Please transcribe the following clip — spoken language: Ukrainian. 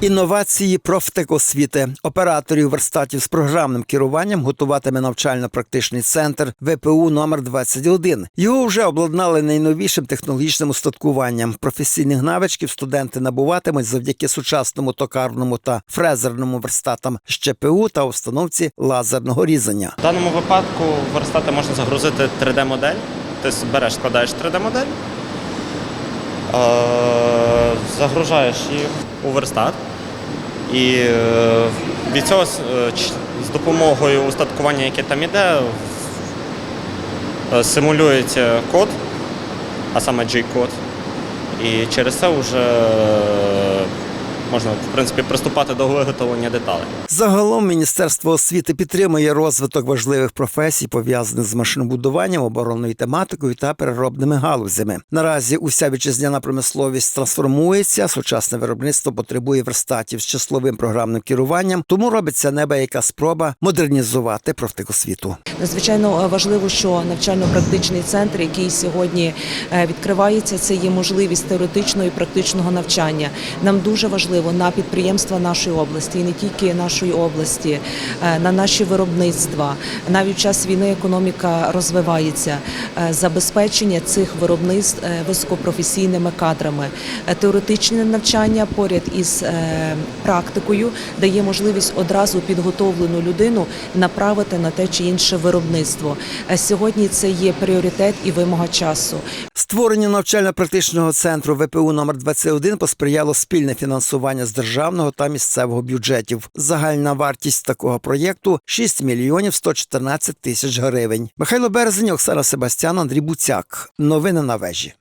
Інновації профтекосвіти операторів верстатів з програмним керуванням готуватиме навчально-практичний центр ВПУ номер 21 Його вже обладнали найновішим технологічним устаткуванням. Професійних навичків студенти набуватимуть завдяки сучасному токарному та фрезерному верстатам з ЧПУ та установці лазерного різання. В даному випадку верстати можна загрузити 3D-модель. Ти береш, складаєш 3D-модель, е, загружаєш її у верстат. І е, від цього з е, з допомогою устаткування, яке там іде, е, симулюється код, а саме J-код, І через це вже можна в принципі приступати до виготовлення деталей. Загалом Міністерство освіти підтримує розвиток важливих професій, пов'язаних з машинобудуванням, оборонною тематикою та переробними галузями. Наразі уся вітчизняна промисловість трансформується. Сучасне виробництво потребує верстатів з числовим програмним керуванням, тому робиться небияка спроба модернізувати профтекосвіту. Надзвичайно е, важливо, що навчально-практичний центр, який сьогодні е, відкривається, це є можливість теоретичного і практичного навчання. Нам дуже важливо на підприємства нашої області, і не тільки нашої області, е, на наші виробництва. Навіть в час війни економіка розвивається. Забезпечення цих виробництв високопрофесійними кадрами, теоретичне навчання поряд із практикою дає можливість одразу підготовлену людину направити на те чи інше виробництво. Е, Сьогодні це є пріоритет і вимога часу. Створенню навчально-практичного центру ВПУ номер 21 посприяло спільне фінансування з державного та місцевого бюджетів. Загальна вартість такого проєкту 6 мільйонів 114 тисяч гривень. Михайло Березень, Оксана Себастьян, Андрій Буцяк. Новини на вежі.